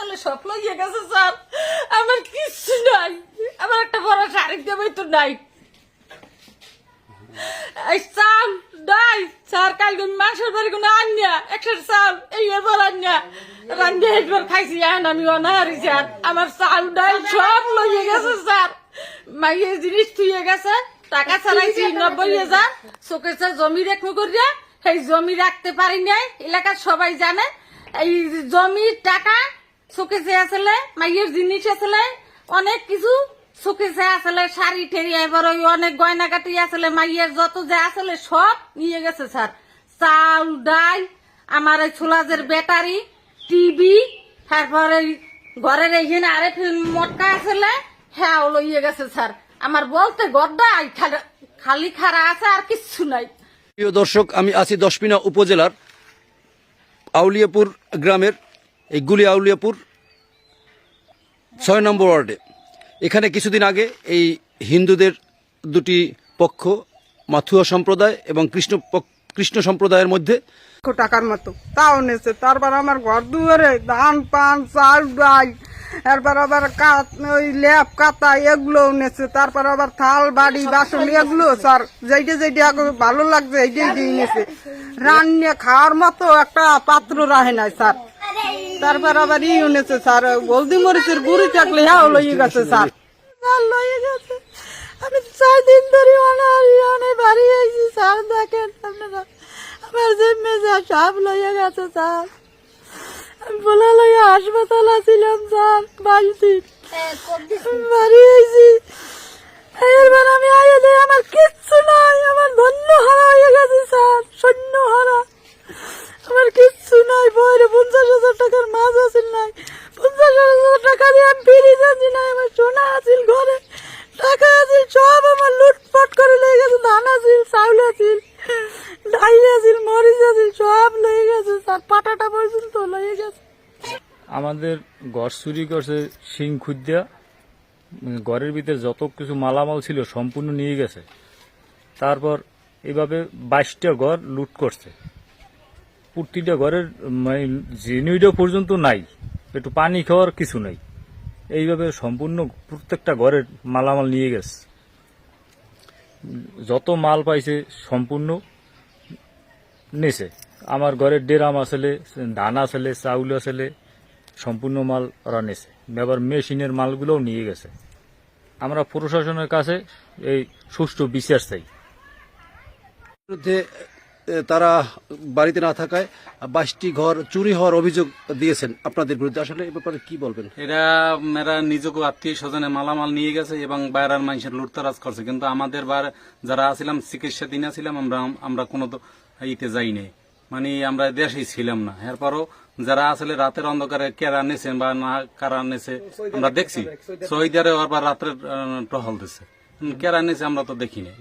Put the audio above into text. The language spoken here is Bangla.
আসলে স্বপ্ন গিয়ে গেছে, স্যার। আমার কিচ্ছু নাই। আমার একটা বড় শাড়ি দেবই তো নাই। স্যার কালকে মাসের কোনো এই খাইছি আমি অনাহারি আমার গেছে মাইয়ের জিনিস গেছে, টাকা চালাইছি চোখেছে জমি করিয়া, সেই জমি রাখতে পারি নাই, এলাকার সবাই জানে। এই জমির টাকা চোখেছে আসলে, মাইয়ের জিনিস আসলে, অনেক কিছু চোখেছে আসলে, শাড়ি ঠেরি এবার ওই অনেক গয়নাগাটি আসলে, মাইয়ের যত যে আসলে সব নিয়ে গেছে, স্যার। চাল, ডাল, আমার এই ছোলাজের ব্যাটারি, টিভি, তারপরে ঘরের এইখানে আরেক মটকা আসলে হ্যাঁ লইয়ে গেছে, স্যার। আমার বলতে গদ্দাই খালি- খারা আছে, আর কিচ্ছু নাই। প্রিয় দর্শক, আমি আছি দশমিনা উপজেলার আউলিয়াপুর গ্রামের এই গুলি আউলিয়াপুর ছয় নম্বর ওয়ার্ডে। এখানে কিছুদিন আগে এই হিন্দুদের দুটি পক্ষ, মাথুয়া সম্প্রদায় এবং কৃষ্ণ কৃষ্ণ সম্প্রদায়ের মধ্যে টাকার মতো। তাও নেছে। তারপর আমার ঘর দুয়ারে ধান, পান, চাল, ডাল, এরপর আবার ওই ল্যাপ কাতা এগুলোও নেছে। তারপর আবার থাল, বাড়ি, বাসন এগুলো স্যার, যেইটা আগে ভালো লাগছে, এইটাই দিয়ে নেছে। রান্না খাওয়ার মতো একটা পাত্র রাহে নাই স্যার। তারপর আবার ই নেছে স্যার, হলদি মরিচের গুড়ি থাকলে হ্যাঁ লইয়ে গেছে স্যার। লইয়ে গেছে। আমি চার দিন ধরে অনাহারি অনেক বাড়ি আইছি, স্যার, দেখেন আপনারা। আমার যা সব লইয়া গেছে, স্যার। বলে লইয়া হাসপাতাল ছিলাম, স্যার, বাড়িতে। বাড়ি আইছি। আমার কিচ্ছু নাই, আমার ধন্য হারা আমাদের ঘর চুরি করছে সিং খুদ্দা ঘরের ভিতরে যত কিছু মালামাল ছিল সম্পূর্ণ নিয়ে গেছে। তারপর এভাবে বাইশটা ঘর লুট করছে। প্রতিটা ঘরের মানে জেনুইটা পর্যন্ত নাই। একটু পানি খাওয়ার কিছু নাই। এইভাবে সম্পূর্ণ প্রত্যেকটা ঘরের মালামাল নিয়ে গেছে। যত মাল পাইছে সম্পূর্ণ নেছে। আমার ঘরের ডেরাম আসলে ধান আসলে চাউল আসলে সম্পূর্ণ মাল ওরা নেছে। আবার মেশিনের মালগুলোও নিয়ে গেছে। আমরা প্রশাসনের কাছে এই সুষ্ঠু বিচার চাই। বিরুদ্ধে তারা বাড়িতে না থাকায় বাইশটি ঘর চুরি হওয়ার অভিযোগ দিয়েছেন আপনাদের বিরুদ্ধে। আসলে এ ব্যাপারে কি বলবেন? এরা এরা নিজেকে আত্মীয় স্বজনে মালামাল নিয়ে গেছে এবং বাইরের মানুষের লুটতারাজ করছে। কিন্তু আমাদের বার যারা আছিলাম চিকিৎসা দিন ছিলাম আমরা আমরা কোনো তো ইতে যাই নাই মানে আমরা দেশেই ছিলাম না। এরপরও যারা আসলে রাতের অন্ধকারে কেরা নিছে বা না কারা নেছে আমরা দেখছি। শহীদারে আবার রাতের টহল দিছে। কেরা নিছে আমরা তো দেখিনি।